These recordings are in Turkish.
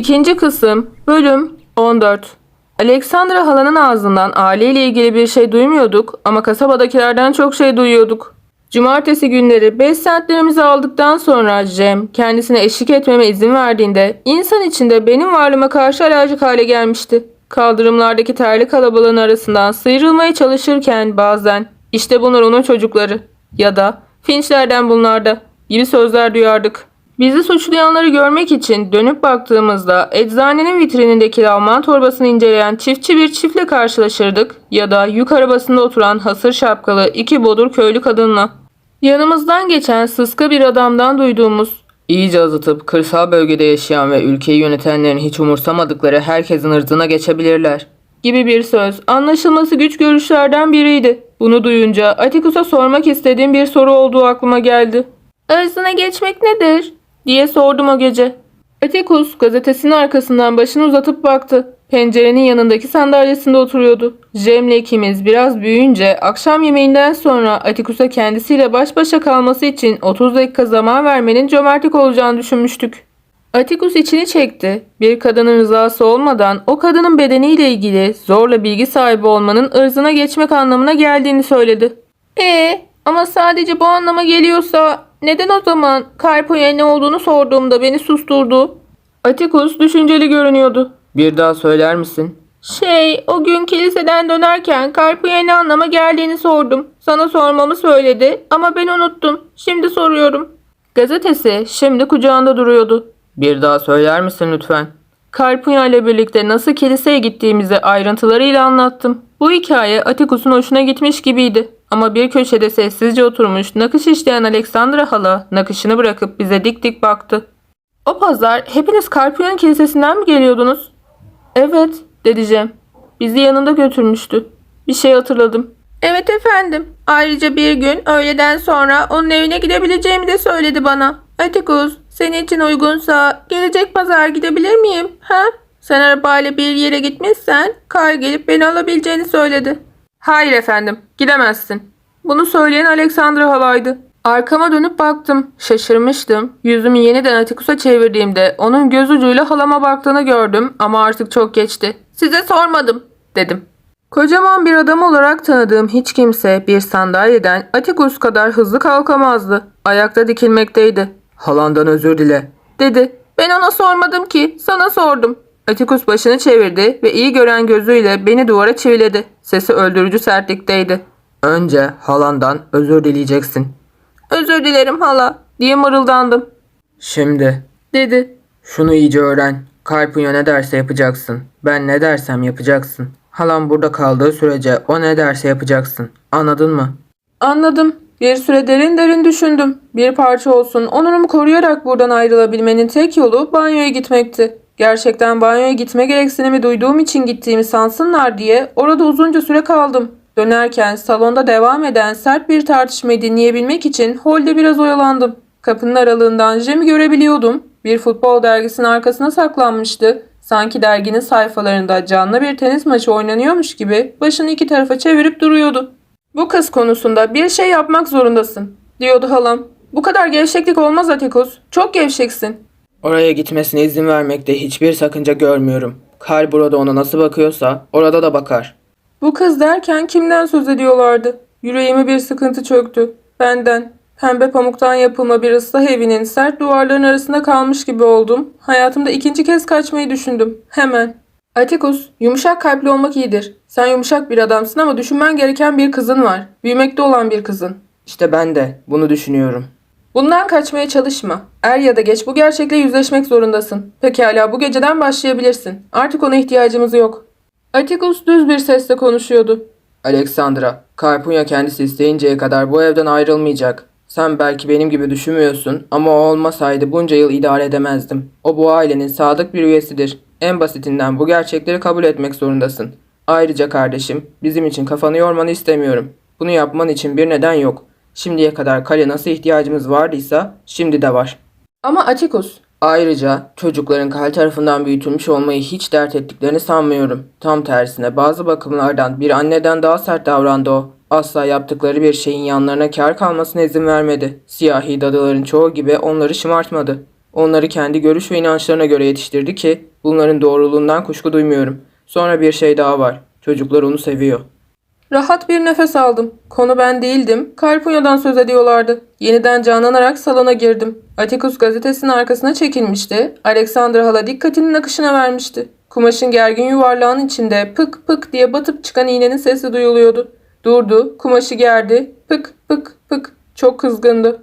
İkinci kısım Bölüm 14 Alexandra halanın ağzından aileyle ilgili bir şey duymuyorduk ama kasabadakilerden çok şey duyuyorduk. Cumartesi günleri 5 saatlerimizi aldıktan sonra Jem kendisine eşlik etmeme izin verdiğinde insan içinde benim varlığıma karşı alerjik hale gelmişti. Kaldırımlardaki terli kalabalığın arasından sıyrılmaya çalışırken bazen işte bunlar onun çocukları ya da Finchlerden bunlar da gibi sözler duyardık. Bizi suçlayanları görmek için dönüp baktığımızda eczanenin vitrinindeki lavman torbasını inceleyen çiftçi bir çiftle karşılaşırdık ya da yük arabasında oturan hasır şapkalı iki bodur köylü kadınla. Yanımızdan geçen sıska bir adamdan duyduğumuz iyice azıtıp kırsal bölgede yaşayan ve ülkeyi yönetenlerin hiç umursamadıkları herkesin ırzına geçebilirler gibi bir söz anlaşılması güç görüşlerden biriydi. Bunu duyunca Atikus'a sormak istediğim bir soru olduğu aklıma geldi. Arasına geçmek nedir? Diye sordum o gece. Atikus gazetesinin arkasından başını uzatıp baktı. Pencerenin yanındaki sandalyesinde oturuyordu. Cem'le ikimiz biraz büyüyünce akşam yemeğinden sonra Atikus'a kendisiyle baş başa kalması için 30 dakika zaman vermenin cömertlik olacağını düşünmüştük. Atikus içini çekti. Bir kadının rızası olmadan o kadının bedeniyle ilgili zorla bilgi sahibi olmanın ırzına geçmek anlamına geldiğini söyledi. E ama sadece bu anlama geliyorsa neden o zaman Karpo'ya ne olduğunu sorduğumda beni susturdu? Atikus düşünceli görünüyordu. Bir daha söyler misin? Şey, o gün kiliseden dönerken Karpo'ya ne anlama geldiğini sordum. Sana sormamı söyledi ama ben unuttum. Şimdi soruyorum. Gazetesi şimdi kucağında duruyordu. Bir daha söyler misin lütfen? Karpunya ile birlikte nasıl kiliseye gittiğimizi ayrıntılarıyla anlattım. Bu hikaye Atikus'un hoşuna gitmiş gibiydi. Ama bir köşede sessizce oturmuş nakış işleyen Alexandra hala nakışını bırakıp bize dik dik baktı. O pazar hepiniz Karpunya'nın kilisesinden mi geliyordunuz? Evet dedi Cem. Bizi yanında götürmüştü. Bir şey hatırladım. Evet efendim. Ayrıca bir gün öğleden sonra onun evine gidebileceğimi de söyledi bana. Atikus senin için uygunsa gelecek pazar gidebilir miyim? Ha? Sen arabayla bir yere gitmişsen Kar gelip beni alabileceğini söyledi. Hayır efendim gidemezsin. Bunu söyleyen Alexandra halaydı. Arkama dönüp baktım. Şaşırmıştım. Yüzümü yeniden Atikus'a çevirdiğimde onun göz ucuyla halama baktığını gördüm ama artık çok geçti. Size sormadım dedim. Kocaman bir adam olarak tanıdığım hiç kimse bir sandalyeden Atikus kadar hızlı kalkamazdı. Ayakta dikilmekteydi. Halandan özür dile dedi. Ben ona sormadım ki sana sordum. Atikus başını çevirdi ve iyi gören gözüyle beni duvara çiviledi. Sesi öldürücü sertlikteydi. Önce halandan özür dileyeceksin. Özür dilerim hala diye mırıldandım. Şimdi dedi. Şunu iyice öğren. Karpunya ne derse yapacaksın. Ben ne dersem yapacaksın. Halam burada kaldığı sürece o ne derse yapacaksın. Anladın mı? Anladım. Bir süre derin derin düşündüm. Bir parça olsun onurumu koruyarak buradan ayrılabilmenin tek yolu banyoya gitmekti. Gerçekten banyoya gitme gereksinimi duyduğum için gittiğimi sansınlar diye orada uzunca süre kaldım. Dönerken salonda devam eden sert bir tartışmayı dinleyebilmek için holde biraz oyalandım. Kapının aralığından Jem'i görebiliyordum. Bir futbol dergisinin arkasına saklanmıştı. Sanki derginin sayfalarında canlı bir tenis maçı oynanıyormuş gibi başını iki tarafa çevirip duruyordu. Bu kız konusunda bir şey yapmak zorundasın, diyordu halam. Bu kadar gevşeklik olmaz Atikus. Çok gevşeksin. Oraya gitmesine izin vermekte hiçbir sakınca görmüyorum. Kar burada ona nasıl bakıyorsa orada da bakar. Bu kız derken kimden söz ediyorlardı? Yüreğime bir sıkıntı çöktü. Benden. Pembe pamuktan yapılma bir ıslah evinin sert duvarların arasında kalmış gibi oldum. Hayatımda ikinci kez kaçmayı düşündüm. Hemen. Atikus, yumuşak kalpli olmak iyidir. Sen yumuşak bir adamsın ama düşünmen gereken bir kızın var. Büyümekte olan bir kızın. İşte ben de bunu düşünüyorum. Bundan kaçmaya çalışma. Er ya da geç bu gerçekle yüzleşmek zorundasın. Pekala bu geceden başlayabilirsin. Artık ona ihtiyacımız yok. Atikus düz bir sesle konuşuyordu. Alexandra, Karpunya kendisi isteyinceye kadar bu evden ayrılmayacak. Sen belki benim gibi düşünmüyorsun ama o olmasaydı bunca yıl idare edemezdim. O bu ailenin sadık bir üyesidir. En basitinden bu gerçekleri kabul etmek zorundasın. Ayrıca kardeşim, bizim için kafanı yormanı istemiyorum. Bunu yapman için bir neden yok. Şimdiye kadar kale nasıl ihtiyacımız vardıysa şimdi de var. Ama Atikus. Ayrıca çocukların kal tarafından büyütülmüş olmayı hiç dert ettiklerini sanmıyorum. Tam tersine bazı bakımlardan bir anneden daha sert davrandı o. Asla yaptıkları bir şeyin yanlarına kar kalmasına izin vermedi. Siyahi dadıların çoğu gibi onları şımartmadı. Onları kendi görüş ve inançlarına göre yetiştirdi ki Bunların doğruluğundan kuşku duymuyorum. Sonra bir şey daha var. Çocuklar onu seviyor. Rahat bir nefes aldım. Konu ben değildim. Kalpunyo'dan söz ediyorlardı. Yeniden canlanarak salona girdim. Atikus gazetesinin arkasına çekilmişti. Alexander hala dikkatinin akışına vermişti. Kumaşın gergin yuvarlağın içinde pık pık diye batıp çıkan iğnenin sesi duyuluyordu. Durdu, kumaşı gerdi. Pık pık pık. Çok kızgındı.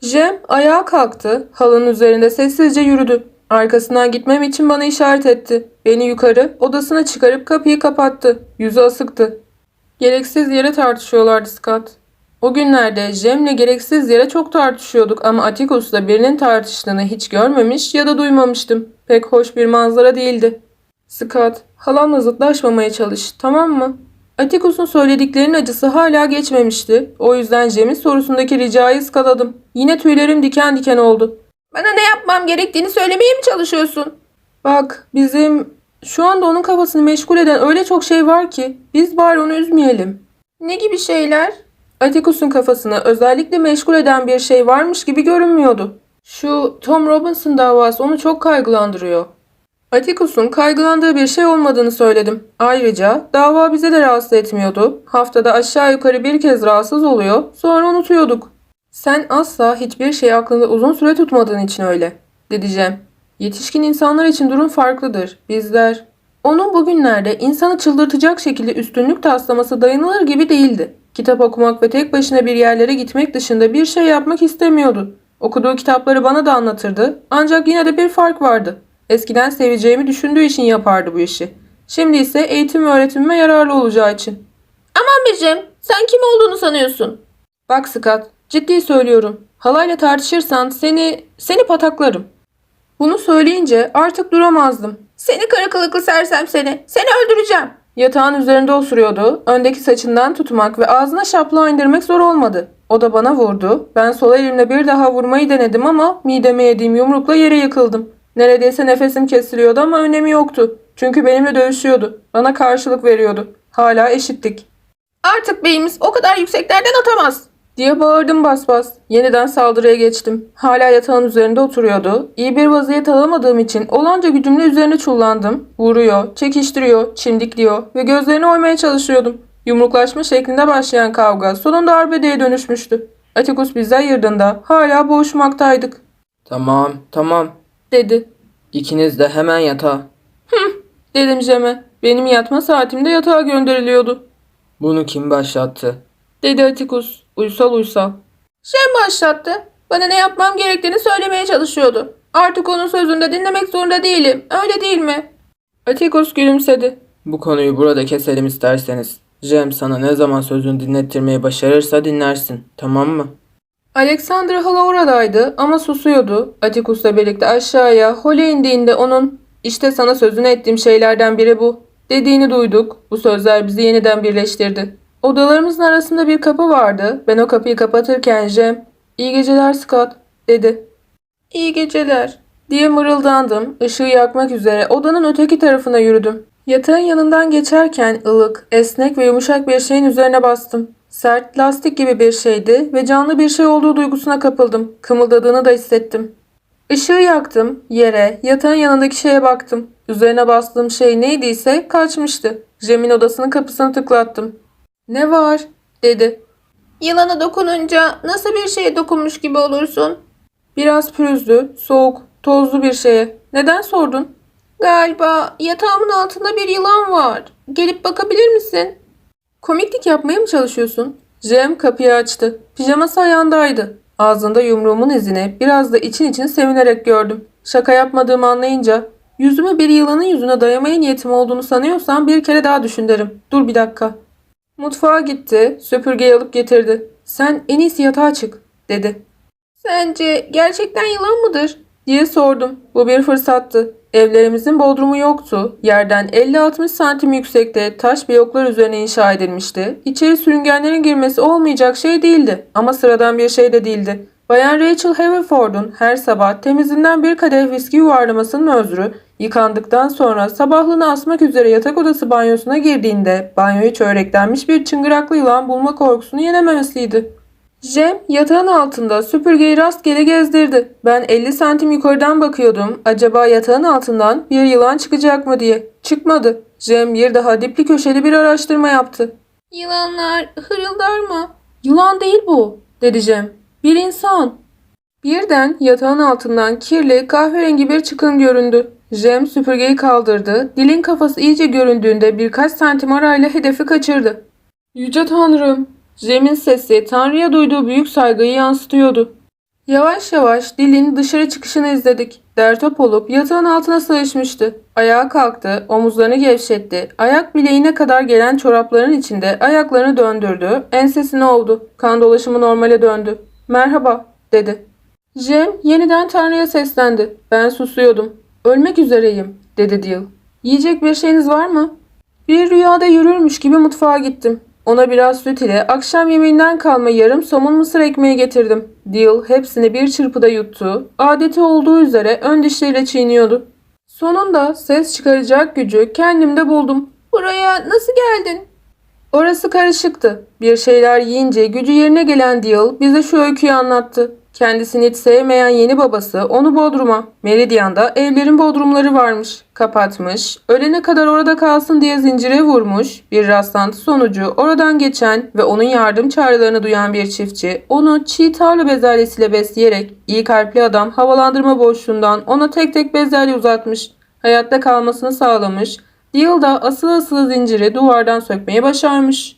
Jem ayağa kalktı. Halının üzerinde sessizce yürüdü. Arkasından gitmem için bana işaret etti. Beni yukarı, odasına çıkarıp kapıyı kapattı. Yüzü asıktı. Gereksiz yere tartışıyorlardı Scott. O günlerde Jem'le gereksiz yere çok tartışıyorduk ama Atticus'la birinin tartıştığını hiç görmemiş ya da duymamıştım. Pek hoş bir manzara değildi. Scott, halamla zıtlaşmamaya çalış, tamam mı? Atticus'un söylediklerinin acısı hala geçmemişti. O yüzden Jem'in sorusundaki ricayı ıskaladım. Yine tüylerim diken diken oldu. Bana ne yapmam gerektiğini söylemeye mi çalışıyorsun? Bak, bizim şu anda onun kafasını meşgul eden öyle çok şey var ki biz bari onu üzmeyelim. Ne gibi şeyler? Atticus'un kafasını özellikle meşgul eden bir şey varmış gibi görünmüyordu. Şu Tom Robinson davası onu çok kaygılandırıyor. Atticus'un kaygılandığı bir şey olmadığını söyledim. Ayrıca dava bize de rahatsız etmiyordu. Haftada aşağı yukarı bir kez rahatsız oluyor, sonra unutuyorduk. Sen asla hiçbir şeyi aklında uzun süre tutmadığın için öyle, dedi Cem. Yetişkin insanlar için durum farklıdır. Bizler... Onun bugünlerde insanı çıldırtacak şekilde üstünlük taslaması dayanılır gibi değildi. Kitap okumak ve tek başına bir yerlere gitmek dışında bir şey yapmak istemiyordu. Okuduğu kitapları bana da anlatırdı ancak yine de bir fark vardı. Eskiden seveceğimi düşündüğü için yapardı bu işi. Şimdi ise eğitim ve öğretimime yararlı olacağı için. Aman be Cem, sen kim olduğunu sanıyorsun? Bak Scott, ciddi söylüyorum. Halayla tartışırsan seni, seni pataklarım. Bunu söyleyince artık duramazdım. Seni kara kılıklı sersem seni. Seni öldüreceğim. Yatağın üzerinde osuruyordu. Öndeki saçından tutmak ve ağzına şaplığa indirmek zor olmadı. O da bana vurdu. Ben sol elimle bir daha vurmayı denedim ama mideme yediğim yumrukla yere yıkıldım. Neredeyse nefesim kesiliyordu ama önemi yoktu. Çünkü benimle dövüşüyordu. Bana karşılık veriyordu. Hala eşittik. Artık beyimiz o kadar yükseklerden atamaz diye bağırdım bas bas. Yeniden saldırıya geçtim. Hala yatağın üzerinde oturuyordu. İyi bir vaziyet alamadığım için olanca gücümle üzerine çullandım. Vuruyor, çekiştiriyor, çimdikliyor ve gözlerini oymaya çalışıyordum. Yumruklaşma şeklinde başlayan kavga sonunda arbedeye dönüşmüştü. Atticus bizi ayırdığında hala boğuşmaktaydık, Tamam, tamam. dedi. İkiniz de hemen yatağa. Dedim Cem'e. Benim yatma saatimde yatağa gönderiliyordu. Bunu kim başlattı? Dedi Atticus. Uysal uysal. Cem başlattı. Bana ne yapmam gerektiğini söylemeye çalışıyordu. Artık onun sözünde dinlemek zorunda değilim. Öyle değil mi? Atticus gülümsedi. Bu konuyu burada keselim isterseniz. Jem sana ne zaman sözünü dinlettirmeyi başarırsa dinlersin. Tamam mı? Alexandra hala oradaydı ama susuyordu. Atticus'la birlikte aşağıya Holly indiğinde onun işte sana sözünü ettiğim şeylerden biri bu dediğini duyduk. Bu sözler bizi yeniden birleştirdi. Odalarımızın arasında bir kapı vardı. Ben o kapıyı kapatırken Jem iyi geceler Scott dedi. İyi geceler diye mırıldandım. Işığı yakmak üzere odanın öteki tarafına yürüdüm. Yatağın yanından geçerken ılık, esnek ve yumuşak bir şeyin üzerine bastım. Sert, lastik gibi bir şeydi ve canlı bir şey olduğu duygusuna kapıldım. Kımıldadığını da hissettim. Işığı yaktım, yere, yatağın yanındaki şeye baktım. Üzerine bastığım şey neydiyse kaçmıştı. Cem'in odasının kapısını tıklattım. Ne var? dedi. Yılana dokununca nasıl bir şeye dokunmuş gibi olursun? Biraz pürüzlü, soğuk, tozlu bir şeye. Neden sordun? Galiba yatağımın altında bir yılan var. Gelip bakabilir misin? Komiklik yapmaya mı çalışıyorsun? Jem kapıyı açtı. Pijaması ayağındaydı. Ağzında yumruğumun izini biraz da için için sevinerek gördüm. Şaka yapmadığımı anlayınca yüzümü bir yılanın yüzüne dayamaya niyetim olduğunu sanıyorsan bir kere daha düşün derim. Dur bir dakika. Mutfağa gitti. Süpürgeyi alıp getirdi. Sen en iyisi yatağa çık dedi. Sence gerçekten yılan mıdır? diye sordum. Bu bir fırsattı. Evlerimizin bodrumu yoktu. Yerden 50-60 santim yüksekte taş bloklar üzerine inşa edilmişti. İçeri sürüngenlerin girmesi olmayacak şey değildi ama sıradan bir şey de değildi. Bayan Rachel Haverford'un her sabah temizinden bir kadeh viski yuvarlamasının özrü yıkandıktan sonra sabahlığını asmak üzere yatak odası banyosuna girdiğinde banyoyu çöreklenmiş bir çıngıraklı yılan bulma korkusunu yenememesiydi. Jem yatağın altında süpürgeyi rastgele gezdirdi. Ben 50 santim yukarıdan bakıyordum. Acaba yatağın altından bir yılan çıkacak mı diye. Çıkmadı. Jem bir daha dipli köşeli bir araştırma yaptı. Yılanlar hırıldar mı? Yılan değil bu, dedi Jem. Bir insan. Birden yatağın altından kirli kahverengi bir çıkın göründü. Jem süpürgeyi kaldırdı. Dilin kafası iyice göründüğünde birkaç santim arayla hedefi kaçırdı. Yüce Tanrım! Jem'in sesi Tanrı'ya duyduğu büyük saygıyı yansıtıyordu. Yavaş yavaş dilin dışarı çıkışını izledik. Dertop olup yatağın altına sığışmıştı. Ayağa kalktı, omuzlarını gevşetti. Ayak bileğine kadar gelen çorapların içinde ayaklarını döndürdü. Ensesine oldu. Kan dolaşımı normale döndü. Merhaba, dedi. Jem yeniden Tanrı'ya seslendi. Ben susuyordum. Ölmek üzereyim, dedi Dil. Yiyecek bir şeyiniz var mı? Bir rüyada yürürmüş gibi mutfağa gittim. Ona biraz süt ile akşam yemeğinden kalma yarım somun mısır ekmeği getirdim. Dil hepsini bir çırpıda yuttu. Adeti olduğu üzere ön dişleriyle çiğniyordu. Sonunda ses çıkaracak gücü kendimde buldum. Buraya nasıl geldin? Orası karışıktı. Bir şeyler yiyince gücü yerine gelen Dil bize şu öyküyü anlattı. Kendisini hiç sevmeyen yeni babası onu Bodrum'a, Meridian'da evlerin bodrumları varmış, kapatmış, ölene kadar orada kalsın diye zincire vurmuş, bir rastlantı sonucu oradan geçen ve onun yardım çağrılarını duyan bir çiftçi, onu çiğ tarla bezelyesiyle besleyerek iyi kalpli adam havalandırma boşluğundan ona tek tek bezelye uzatmış, hayatta kalmasını sağlamış, Deal da asıl asıl zinciri duvardan sökmeyi başarmış.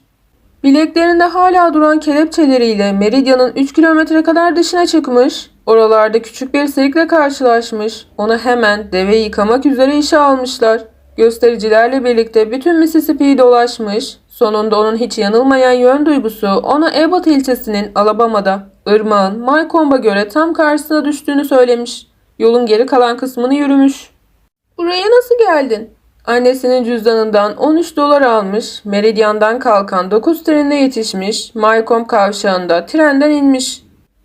Bileklerinde hala duran kelepçeleriyle Meridian'ın 3 kilometre kadar dışına çıkmış. Oralarda küçük bir sirkle karşılaşmış. Onu hemen deve yıkamak üzere işe almışlar. Göstericilerle birlikte bütün Mississippi'yi dolaşmış. Sonunda onun hiç yanılmayan yön duygusu ona Abbott ilçesinin Alabama'da, ırmağın Maycomb'a göre tam karşısına düştüğünü söylemiş. Yolun geri kalan kısmını yürümüş. Buraya nasıl geldin? Annesinin cüzdanından 13 dolar almış, Meridian'dan kalkan 9 trenine yetişmiş, Maycomb kavşağında trenden inmiş.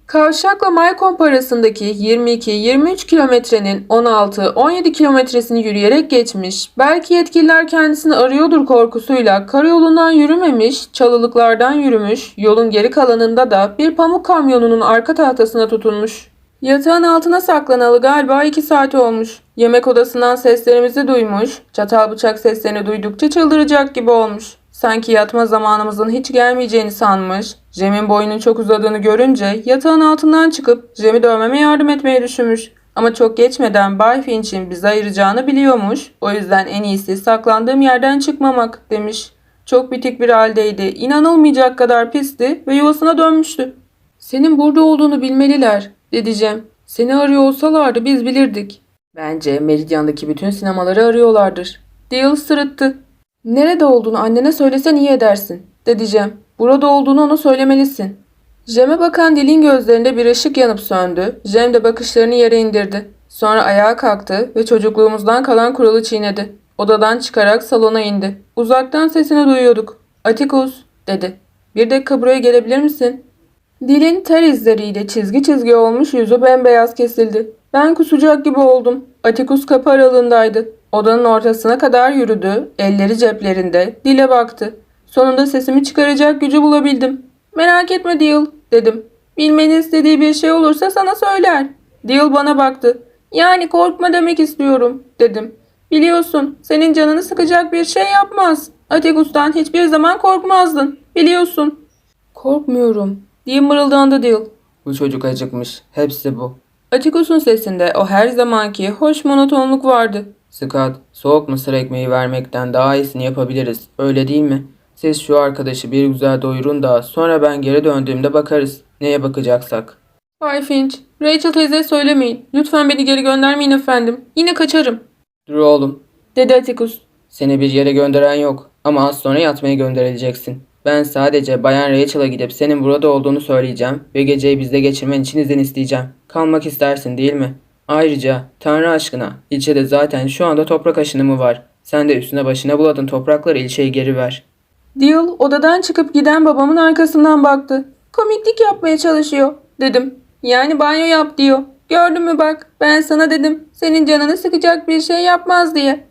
Kavşakla Maycomb arasındaki 22-23 kilometrenin 16-17 kilometresini yürüyerek geçmiş. Belki yetkililer kendisini arıyordur korkusuyla karayolundan yürümemiş, çalılıklardan yürümüş, yolun geri kalanında da bir pamuk kamyonunun arka tahtasına tutunmuş. Yatağın altına saklanalı galiba iki saat olmuş. Yemek odasından seslerimizi duymuş, çatal bıçak seslerini duydukça çıldıracak gibi olmuş. Sanki yatma zamanımızın hiç gelmeyeceğini sanmış. Jem'in boyunun çok uzadığını görünce yatağın altından çıkıp Jem'i dövmeme yardım etmeyi düşünmüş. Ama çok geçmeden Bay Finch'in bizi ayıracağını biliyormuş. O yüzden en iyisi saklandığım yerden çıkmamak demiş. Çok bitik bir haldeydi. İnanılmayacak kadar pisti ve yuvasına dönmüştü. Senin burada olduğunu bilmeliler, dedi Cem. Seni arıyor olsalardı biz bilirdik. Bence Meridian'daki bütün sinemaları arıyorlardır. Dale sırıttı. Nerede olduğunu annene söylesen iyi edersin, dedi Cem. Burada olduğunu ona söylemelisin. Cem'e bakan Dil'in gözlerinde bir ışık yanıp söndü. Cem de bakışlarını yere indirdi. Sonra ayağa kalktı ve çocukluğumuzdan kalan kuralı çiğnedi. Odadan çıkarak salona indi. Uzaktan sesini duyuyorduk. Atikus, dedi. Bir dakika buraya gelebilir misin? Dilin ter izleriyle çizgi çizgi olmuş yüzü bembeyaz kesildi. Ben kusacak gibi oldum. Atikus kapı aralığındaydı. Odanın ortasına kadar yürüdü. Elleri ceplerinde. Dile baktı. Sonunda sesimi çıkaracak gücü bulabildim. Merak etme Dil, dedim. Bilmeni istediği bir şey olursa sana söyler. Dil bana baktı. Yani korkma demek istiyorum, dedim. Biliyorsun, senin canını sıkacak bir şey yapmaz. Atikus'tan hiçbir zaman korkmazdın. Biliyorsun. Korkmuyorum, diye mırıldandı Dil. Bu çocuk acıkmış. Hepsi bu. Atikus'un sesinde o her zamanki hoş monotonluk vardı. Scott, soğuk mısır ekmeği vermekten daha iyisini yapabiliriz. Öyle değil mi? Siz şu arkadaşı bir güzel doyurun da sonra ben geri döndüğümde bakarız. Neye bakacaksak. Bay Finch, Rachel teyzeye söylemeyin. Lütfen beni geri göndermeyin efendim. Yine kaçarım, Dur oğlum. dedi Atikus. Seni bir yere gönderen yok. Ama az sonra yatmaya gönderileceksin. Ben sadece Bayan Rachel'a gidip senin burada olduğunu söyleyeceğim ve geceyi bizde geçirmen için izin isteyeceğim. Kalmak istersin değil mi? Ayrıca Tanrı aşkına ilçede zaten şu anda toprak aşınımı var. Sen de üstüne başına buladın toprakları ilçeye geri ver. Dil odadan çıkıp giden babamın arkasından baktı. Komiklik yapmaya çalışıyor, dedim. Yani banyo yap diyor. Gördün mü bak, ben sana dedim. Senin canını sıkacak bir şey yapmaz diye.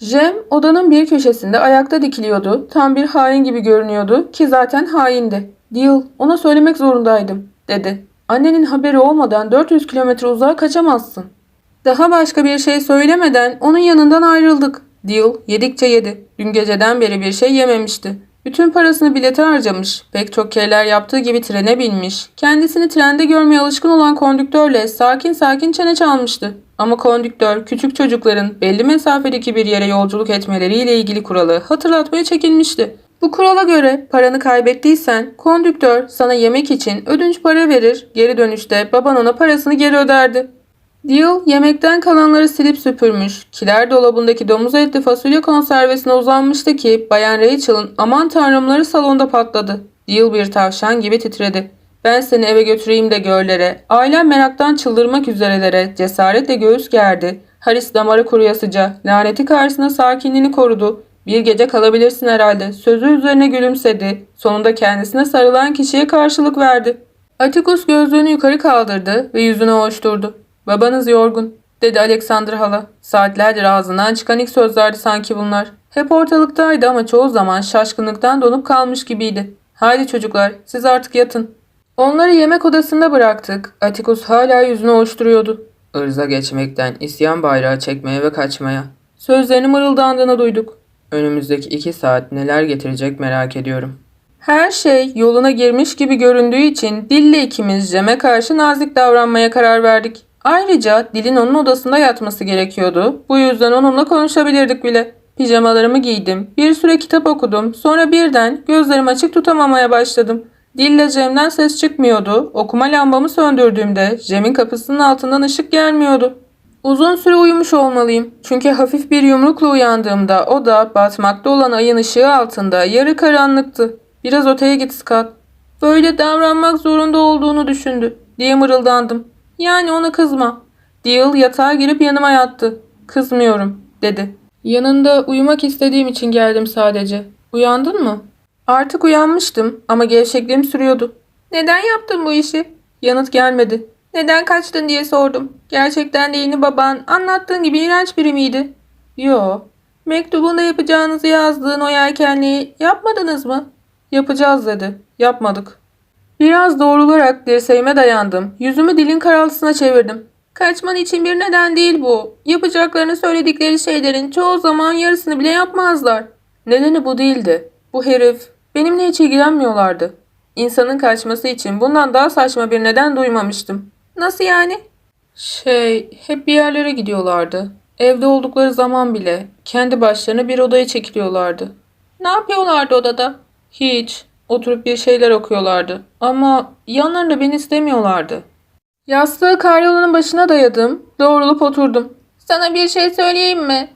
Jem odanın bir köşesinde ayakta dikiliyordu. Tam bir hain gibi görünüyordu ki zaten haindi. Deal, ona söylemek zorundaydım, dedi. Annenin haberi olmadan 400 kilometre uzağa kaçamazsın. Daha başka bir şey söylemeden onun yanından ayrıldık. Deal yedikçe yedi. Dün geceden beri bir şey yememişti. Bütün parasını bilete harcamış. Pek çok kereler yaptığı gibi trene binmiş. Kendisini trende görmeye alışkın olan kondüktörle sakin sakin çene çalmıştı. Ama kondüktör küçük çocukların belli mesafedeki bir yere yolculuk etmeleriyle ilgili kuralı hatırlatmaya çekinmişti. Bu kurala göre paranı kaybettiysen kondüktör sana yemek için ödünç para verir, geri dönüşte baban ona parasını geri öderdi. Deal yemekten kalanları silip süpürmüş, kiler dolabındaki domuz etli fasulye konservesine uzanmıştı ki Bayan Rachel'ın aman tanrımları salonda patladı. Deal bir tavşan gibi titredi. Ben seni eve götüreyim de görlere, ailem meraktan çıldırmak üzerelere cesaretle göğüs gerdi. Haris damarı kuruyasıca, laneti karşısında sakinliğini korudu. Bir gece kalabilirsin herhalde. Sözü üzerine gülümsedi. Sonunda kendisine sarılan kişiye karşılık verdi. Atticus gözlüğünü yukarı kaldırdı ve yüzünü hoşturdu. Babanız yorgun, dedi Alexander hala. Saatlerdir ağzından çıkan ilk sözlerdi sanki bunlar. Hep ortalıktaydı ama çoğu zaman şaşkınlıktan donup kalmış gibiydi. Haydi çocuklar, siz artık yatın. Onları yemek odasında bıraktık. Atticus hala yüzünü hoşturuyordu. Irza geçmekten, isyan bayrağı çekmeye ve kaçmaya. Sözlerini mırıldandığını duyduk. Önümüzdeki iki saat neler getirecek merak ediyorum. Her şey yoluna girmiş gibi göründüğü için Dille ikimiz Cem'e karşı nazik davranmaya karar verdik. Ayrıca Dil'in onun odasında yatması gerekiyordu. Bu yüzden onunla konuşabilirdik bile. Pijamalarımı giydim. Bir süre kitap okudum. Sonra birden gözlerimi açık tutamamaya başladım. Dille Cem'den ses çıkmıyordu. Okuma lambamı söndürdüğümde Cem'in kapısının altından ışık gelmiyordu. Uzun süre uyumuş olmalıyım. Çünkü hafif bir yumrukla uyandığımda o da batmakta olan ayın ışığı altında yarı karanlıktı. Biraz öteye git Scott. Böyle davranmak zorunda olduğunu düşündü diye mırıldandım. Yani ona kızma. Deal yatağa girip yanıma yattı. Kızmıyorum dedi. Yanında uyumak istediğim için geldim sadece. Uyandın mı? Artık uyanmıştım ama gevşekliğim sürüyordu. Neden yaptın bu işi? Yanıt gelmedi. Neden kaçtın diye sordum. Gerçekten de yeni baban anlattığın gibi iğrenç biri miydi? Yo. Mektubunda yapacağınızı yazdığın o yelkenliği yapmadınız mı? Yapacağız dedi. Yapmadık. Biraz doğrularak dirseğime dayandım. Yüzümü dilin karaltısına çevirdim. Kaçman için bir neden değil bu. Yapacaklarını söyledikleri şeylerin çoğu zaman yarısını bile yapmazlar. Nedeni bu değildi. Bu herif benimle hiç ilgilenmiyorlardı. İnsanın kaçması için bundan daha saçma bir neden duymamıştım. Nasıl yani? Şey, hep bir yerlere gidiyorlardı. Evde oldukları zaman bile kendi başlarına bir odaya çekiliyorlardı. Ne yapıyorlardı odada? Hiç. Oturup bir şeyler okuyorlardı. Ama yanlarında beni istemiyorlardı. Yastığı karyolanın başına dayadım. Doğrulup oturdum. Sana bir şey söyleyeyim mi?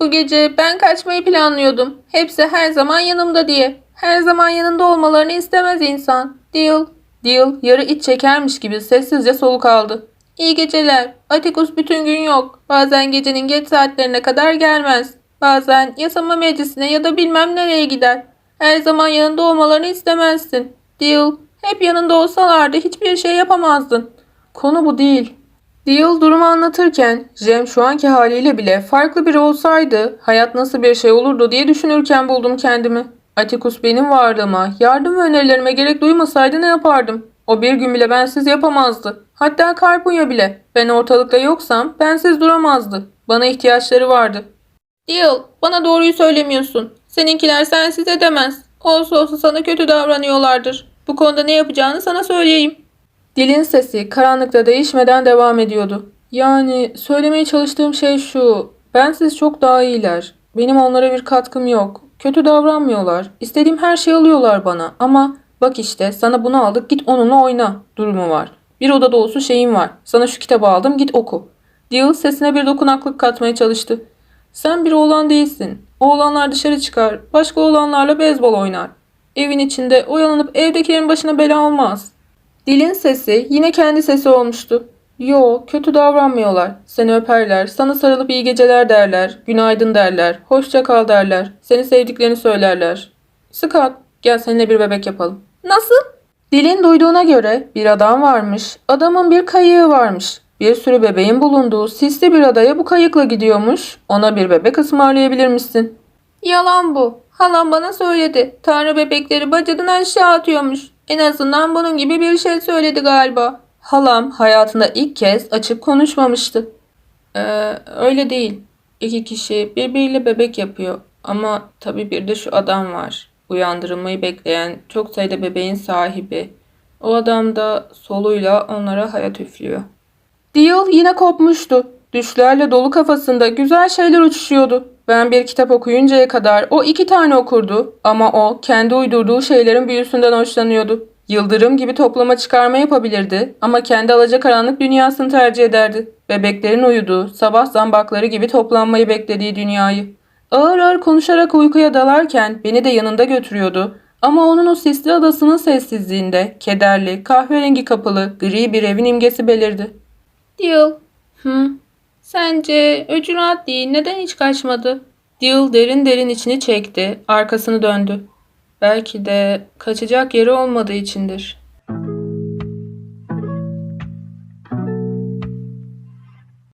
Bu gece ben kaçmayı planlıyordum. Hepsi her zaman yanımda diye. Her zaman yanında olmalarını istemez insan. Deal. Deal yarı iç çekermiş gibi sessizce soluk aldı. İyi geceler. Atticus bütün gün yok. Bazen gecenin geç saatlerine kadar gelmez. Bazen yasama meclisine ya da bilmem nereye gider. Her zaman yanında olmalarını istemezsin. Deal, hep yanında olsalardı hiçbir şey yapamazdın. Konu bu değil. Deal durumu anlatırken Jem şu anki haliyle bile farklı biri olsaydı hayat nasıl bir şey olurdu diye düşünürken buldum kendimi. Atticus benim varlığıma, yardım ve önerilerime gerek duymasaydı ne yapardım? O bir gün bile bensiz yapamazdı. Hatta Karpunya bile. Ben ortalıkta yoksam bensiz duramazdı. Bana ihtiyaçları vardı. Deal, bana doğruyu söylemiyorsun. Seninkiler sensiz edemez. Olsa olsa sana kötü davranıyorlardır. Bu konuda ne yapacağını sana söyleyeyim. Dilin sesi karanlıkta değişmeden devam ediyordu. Yani söylemeye çalıştığım şey şu. Bensiz çok daha iyiler. Benim onlara bir katkım yok. Kötü davranmıyorlar. İstediğim her şeyi alıyorlar bana. Ama bak işte sana bunu aldık git onunla oyna durumu var. Bir oda dolusu şeyim var. Sana şu kitabı aldım git oku. Deal sesine bir dokunaklık katmaya çalıştı. Sen bir oğlan değilsin. Oğlanlar dışarı çıkar. Başka oğlanlarla beyzbol oynar. Evin içinde oyalanıp evdekilerin başına bela olmaz. Dilin sesi yine kendi sesi olmuştu. Yo, kötü davranmıyorlar. Seni öperler, sana sarılıp iyi geceler derler, günaydın derler, hoşça kal derler, seni sevdiklerini söylerler. Scott, gel seninle bir bebek yapalım. Nasıl? Dilin duyduğuna göre bir adam varmış, adamın bir kayığı varmış. Bir sürü bebeğin bulunduğu sisli bir adaya bu kayıkla gidiyormuş. Ona bir bebek ısmarlayabilir misin? Yalan bu. Halam bana söyledi. Tanrı bebekleri bacadan aşağı atıyormuş. En azından bunun gibi bir şey söyledi galiba. Halam hayatında ilk kez açık konuşmamıştı. Ee, öyle değil. İki kişi birbiriyle bebek yapıyor. Ama tabii bir de şu adam var. Uyandırılmayı bekleyen çok sayıda bebeğin sahibi. O adam da soluyla onlara hayat üflüyor. Deal yine kopmuştu. Düşlerle dolu kafasında güzel şeyler uçuşuyordu. Ben bir kitap okuyuncaya kadar o iki tane okurdu ama o kendi uydurduğu şeylerin büyüsünden hoşlanıyordu. Yıldırım gibi toplama çıkarma yapabilirdi ama kendi alacakaranlık dünyasını tercih ederdi. Bebeklerin uyuduğu, sabah zambakları gibi toplanmayı beklediği dünyayı. Ağır ağır konuşarak uykuya dalarken beni de yanında götürüyordu. Ama onun o sisli adasının sessizliğinde kederli, kahverengi kapılı, gri bir evin imgesi belirdi. Deal. Hı. Sence öcü rahat değil. Neden hiç kaçmadı? Deal derin derin içini çekti. Arkasını döndü. Belki de kaçacak yeri olmadığı içindir.